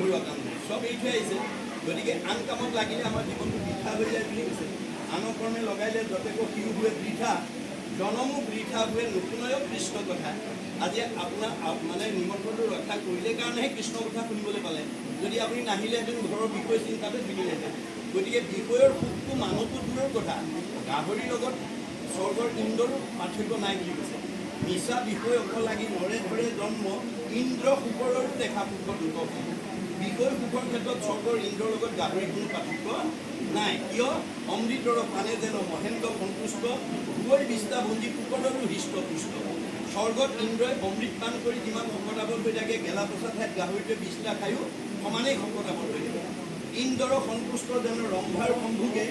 ঘৰুৱা কাম নাই চব এৰি থৈ আহিছে। গতিকে আন কামত লাগিলে আমাৰ জীৱনটো বৃথা হৈ যায় বুলি কৈছে। আনৰ কৰ্মে লগাইলে যতেকো শিশু হুৱে বৃথা, জনমো বৃথা হুৱে নুশুনায়ো কৃষ্ণ কথা। আজি আপোনাৰ মানে নিমন্ত্ৰণটো ৰক্ষা কৰিলে কাৰণেহে কৃষ্ণ কথা শুনিবলৈ পালে। যদি আপুনি নাহিলেহেঁতেন ঘৰৰ বিষয় চিন্তাতে থাকিলেহেঁতেন। গতিকে বিষয়ৰ সুখটো মানুহটো দূৰৰ কথা। গাহৰিৰ লগত স্বৰ্গৰ ইন্দ্ৰৰো পাৰ্থক্য নাই বুলি কৈছে। মিছা বিষয় অকল লাগি নৰে ধৰে জন্ম, ইন্দ্ৰ সুখৰো দেখা সুখ দুখ বিষয় সুখৰ ক্ষেত্ৰত স্বৰ্গৰ ইন্দ্ৰৰ লগত গাহৰিৰ কোনো পাৰ্থক্য নাই। কিয়? অমৃতৰ পানে যেন মহেন্দ্ৰ সন্তুষ্ট গৈ বিস্তা ভঞ্জি কুকৰৰো হৃষ্টপুষ্ট। স্বৰ্গত ইন্দ্ৰই অমৃত পান কৰি যিমান শকতাবল হৈ থাকে, গেলা পচা ঠাইত গাহৰিটোৱে বিস্তা খায়ো সমানেই শকতাবল হৈ থাকে। ইন্দ্ৰৰ সন্তুষ্ট যেন ৰম্ভাৰ সম্ভোগে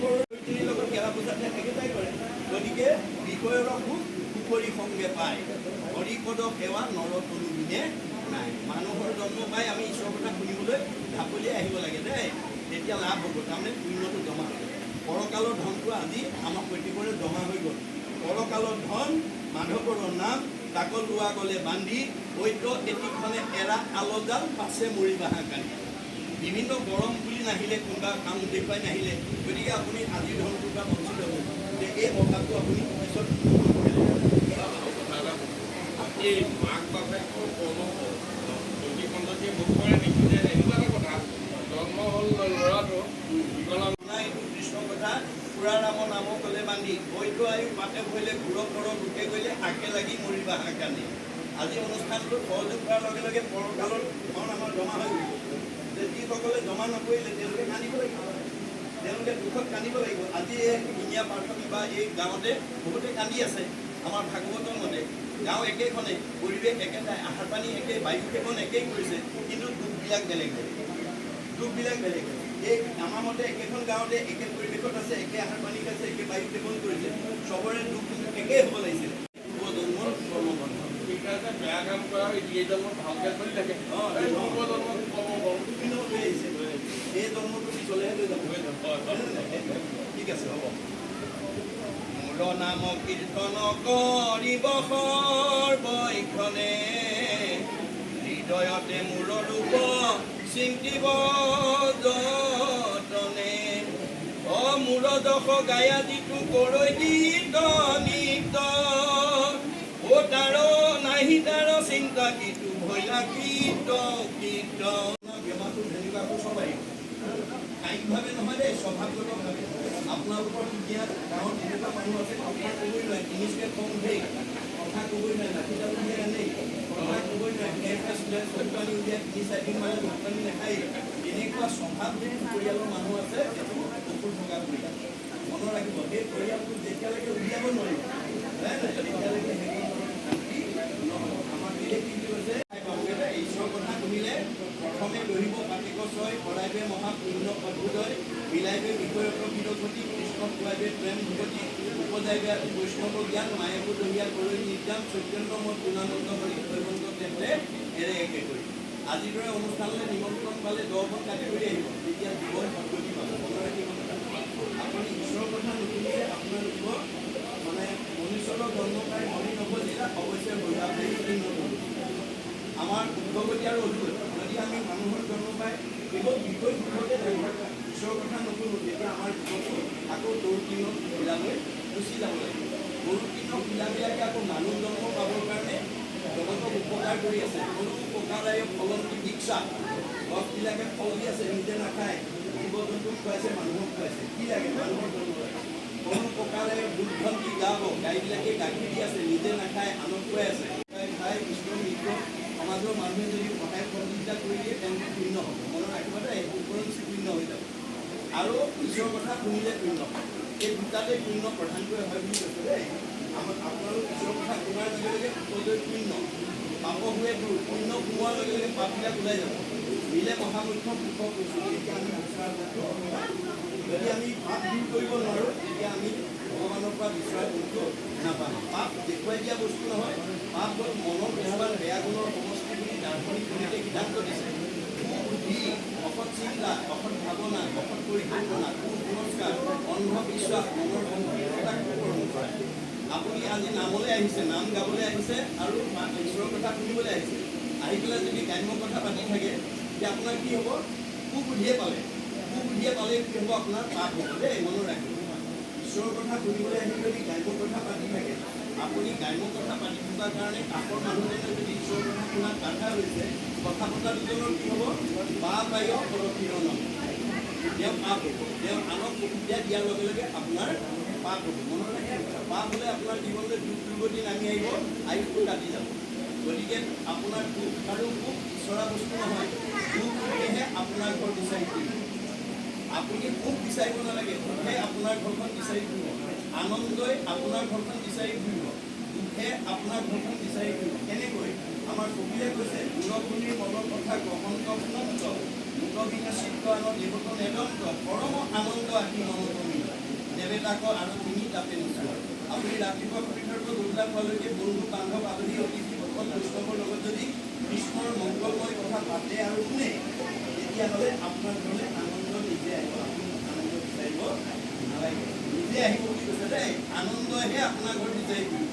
কুকৰৰ লগত গেলা পচা ঠাইত একেটাই কৰে। গতিকে বিষয়ৰ সুখ কুকৰি সংগে পায়। হৰিপদ সেৱা নৰতনু বিনে নাই। মানুহৰ জন্ম পাই আমি ঈশ্বৰৰ কথা শুনিবলৈ আহিব লাগে দেই তেতিয়া লাভ হ'ব। তাৰমানে পুণ্যটো জমা হ'ব পৰকালৰ ধনটো আজি আমাৰ প্ৰত্যেকৰে জমা হৈ গ'ল। পৰকালৰ ধন, মাধৱৰ নাম, তাক লোৱা গ'লে বান্ধি ঐক্য এটিখনে এৰা আলজাল পাছে মৰি বাহা কালি বিভিন্ন গৰম বুলি নাহিলে কোনোবা কাম দেখুৱাই নাহিলে। গতিকে আপুনি আজিৰ ধনটোৰ পৰা বঞ্চিত হ'ব। যে এই অভাৱটো আপুনি পিছত এই মাক বাপেকৰ কৰ্ম জন্ম হ'ল ল'ৰাটো কৃষ্ণ কথা পুৰা ৰাম নাম কলে বান্ধি বৈধ আয়ু পাতে ভৰিলে ঘূৰ ঘৰ গোটে গ'লে আকে লাগি মৰিবা হাঁহ কান্দি। আজি অনুষ্ঠানটো সহযোগ কৰাৰ লগে লগে পৰকালৰ ধন আমাৰ জমা হৈ গ'ল। যে যিসকলে জমা নকৰিলে তেওঁলোকে কান্দিব লাগিব। তেওঁলোকে দুখত কান্দিব লাগিব। আজি এই ধুনীয়া প্ৰাথমিক বা এই গাঁৱতে বহুতে কান্দি আছে। আমাৰ ভাগৱতৰ মতে গাঁও একেখনে পৰিৱেশ একেটাই আহাৰ পানী একে বায়ু সেৱন একেই কৰিছে কিন্তু দুখবিলাক বেলেগ বেলেগ। দুখবিলাক বেলেগ এই আমাৰ মতে একেখন গাঁৱতে একে পৰিৱেশত আছে একে আহাৰ পানী খাইছে একে বায়ু সেৱন কৰিছে। চবৰে দুখ একেই হ'ব লাগিছিল। পূৰ্বজন্মৰ বেয়া কাম কৰা এই জন্মত ভালকৈ চলি থাকে আহিছে এই জন্মটো পিছলৈহে লৈ যাব। ঠিক আছে হ'ব। মূল নাম কীৰ্তন কৰিব সৰ্বইখনে হৃদয়তে মূৰ ৰূপ চিন্তিব যতনে। অ মূৰ দশ গায়া যিটো কৰৈ গীত নিত ও তাৰ নাহি তাৰ চিন্তা কিটো ভৈলা কীট কীট কায়িকভাৱে দেই স্বভাৱগতভাৱে। আপোনালোকৰ এতিয়া গাঁৱত এনেকুৱা মানুহ আছে, কথা ক'বই নোৱাৰে। ইংলিছকে কম দেই কথা ক'বই নোৱাৰে। লাঠিডাল উলিয়াই আনেই কথা ক'বই নোৱাৰে। কেনেকৈ ষ্টুডেণ্ট ভাত পানী উলিয়াই তিনি চাৰিদিন মানে ভাত পানী নাখায়। এনেকুৱা স্বভাৱ যিটো পৰিয়ালৰ মানুহ আছে, সেইটো অসুৰ থকা পৰিয়াল। মনত ৰাখিব, সেই পৰিয়ালটো যেতিয়ালৈকে উলিয়াব নোৱাৰিব তেতিয়ালৈকে হেৰি নহ'ব। আমাৰ বিদেশ কি কৈছে ঈশ্বৰৰ কথা শুনিলে প্ৰথমে দহিব পাতিক ছয় মহাপুণ্য অভ্যুদয় বিলাইবে বিষয়ক বিৰগতি কৃষ্ণ খুৱাইবে প্ৰেম ভগতি উপজাইবে আদি বৈষ্ণৱ জ্ঞান মায়েকো দহিয়া কৰৈ নিৰ্যান চৈতন্য মই গুণানন্দ হৰি হৈবন্ত তেন্তে এৰে একে কৰি আজিৰ দৰে অনুষ্ঠানলৈ নিমন্ত্ৰণ পালে দহখন কাটেগৰী আহিব। তেতিয়া জীৱন সদগতি পাব। মনত ৰাখিব আপুনি ঈশ্বৰৰ কথা নুশুনিলে আপোনালোকৰ মানে মনুষ্যৰ পাই মৰি নবজিলা অৱশ্যে নতুন আমাৰ উদ্ভগতি আৰু অভিগতি যদি আমি মানুহৰ জন্ম পাই কেৱল বিষয় সুখতে থাকিব ঈশ্বৰৰ কথা নুশুনো তেতিয়া আমাৰ জীৱনটো আকৌ দৌৰকিন্ন শিলালৈ গুচি যাব লাগিব দৌৰকিন্ন শিলাবিলাকে আকৌ মানুহ জন্ম পাবৰ কাৰণে জগতক উপকাৰ কৰি আছে কোনো উপকাৰে ফলন্তি দীক্ষা গছবিলাকে ফল দি আছে নিজে নাখায় জীৱ জন্তুক খুৱাইছে মানুহক খুৱাইছে কি লাগে মানুহৰ জন্ম কোনো প্ৰকাৰে দুৰ্গন্ধি গাব গাইবিলাকে গাখীৰ দি আছে নিজে নাখায় আনক খুৱাই আছে খাই খাই কৃষ্ণ মিত্ৰ সমাজৰ মানুহে যদি সহায় সহযোগিতা কৰি দিয়ে তেওঁলোকে শূন্য হ'ব মনত ৰাখিব দেই উপৰঞ্চি শূন্য হৈ যাব আৰু ঈশ্বৰৰ কথা শুনিলে হয় এই দুটাতে শূন্য প্ৰধানকৈ হয় বুলি কৈছে দেই। আমাৰ আপোনালোক ঈশ্বৰৰ কথা শুনাৰ লগে লগে উপজয় শূন্য পাপ হৈ দূৰ শূন্য সোমোৱাৰ লগে লগে পাপবিলাক ওলাই যাব। মিলে মহামুখ্য সুখ কৈছোঁ এতিয়া আমি যদি আমি পাপ দূৰ কৰিব নোৱাৰোঁ, তেতিয়া আমি ভগৱানৰ পৰা বিচৰা বস্তু নাপাম। পাপ দেখুৱাই দিয়া বস্তু নহয়, পাপ হ'ল মনৰ কিছুমান বেয়া গুণৰ সমষ্টি বুলি দাৰ্শনিক গণিতে সিদ্ধান্ত দিছে। অসৎ চিন্তা, অসৎ ভাৱনা, অসৎ পৰিকল্পনা কুসংস্কাৰ অন্ধবিশ্বাস মনৰ আপুনি আজি নামলৈ আহিছে নাম গাবলৈ আহিছে আৰু ঈশ্বৰৰ কথা শুনিবলৈ আহিছে আহি পেলাই যদি গ্ৰাম্য কথা পাতি থাকে যে আপোনাৰ কি হ'ব কুবুদ্ধিয়ে পালে কুবুদ্ধিয়ে পালে কি হ'ব আপোনাৰ পাপ হ'ব দেই মনত ৰাখিব ঈশ্বৰৰ কথা শুনিবলৈ আহি যদি গ্ৰাম্য কথা পাতি থাকে আপুনি গ্ৰাম্য কথা পাতি থকাৰ কাৰণে কাষৰ মানুহজনে যদি ঈশ্বৰৰ কথা শুনাত বাধা হৈছে কথা পতা দুজনৰ কি হ'ব বা বায়ু পৰকিৰণ তেওঁ পাপ হ'ব তেওঁ আনক সুবিধা দিয়াৰ লগে লগে আপোনাৰ পাপ হ'ব মনত ৰাখিব পাপ হ'লে আপোনাৰ জীৱনলৈ দুখ দুৰ্গতি নামি আহিব, আয়ুসটো কাটি যাব। গতিকে আপোনাৰ দুখ আৰু সুখ বিচৰা বস্তু নহয়, দুখ সুখেহে আপোনাৰ ঘৰ বিচাৰি ফুৰিব। আপুনি সুখ বিচাৰিব নালাগে সুখে আপোনাৰ ঘৰখন বিচাৰি ফুৰিব। আনন্দই আপোনাৰ ঘৰখন বিচাৰি ফুৰিব। দুখে আপোনাৰ ঘৰখন বিচাৰি ফুৰিব। কেনেকৈ আমাৰ কবিয়ে কৈছে, গুণগুণীৰ মনৰ কথা অনন্ত মূল চিত্ৰ আন দেৱত পৰম আনন্দ আহি মনত মিল দেৱেতাক আৰু তুমি তাতে নোচোৱা আপুনি ৰাতিপুৱা পৰা গধূলা পোৱালৈকে বন্ধু, বান্ধৱ, আলহী, অতিথি, ভকত, বৈষ্ণৱৰ লগত যদি কৃষ্ণৰ মংগলময় কথা পাতে আৰু শুনে, তেতিয়াহ'লে আপোনাৰ ঘৰলৈ আনন্দ নিজে আহিব। আপুনি বিচাৰিব, নালাগে। নিজে আহিব বুলি কৈছে দেই। আনন্দহে আপোনাৰ ঘৰ বিচাৰি ফুৰিব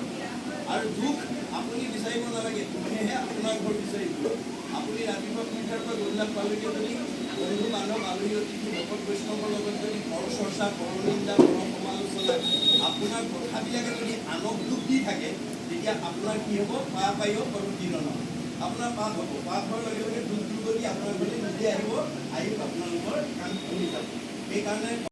আৰু দুখ আপুনি বিচাৰিব নালাগে, দুখেহে আপোনাৰ ঘৰ বিচাৰি ফুৰিব আপুনি ৰাতিপুৱা পৰা গধূলা পোৱালৈকে যদি বন্ধু বান্ধৱ আলহী অতিথি ভকত বৈষ্ণৱৰ যদি পৰ চৰ্চা পৰনিন্দা পৰ সমালোচনা আপোনাৰ কথাবিলাকে যদি আনক দুখ দি থাকে তেতিয়া আপোনাৰ কি হ'ব পাপ আহিব পৰকিৰণ আপোনাৰ পাপ হ'ব পাপ হোৱাৰ লগে লগে দুখ দুৰ্গতি আপোনাৰ ঘৰলৈ নিজে আহিব আহি আপোনালোকৰ কাম কৰি যাব সেইকাৰণে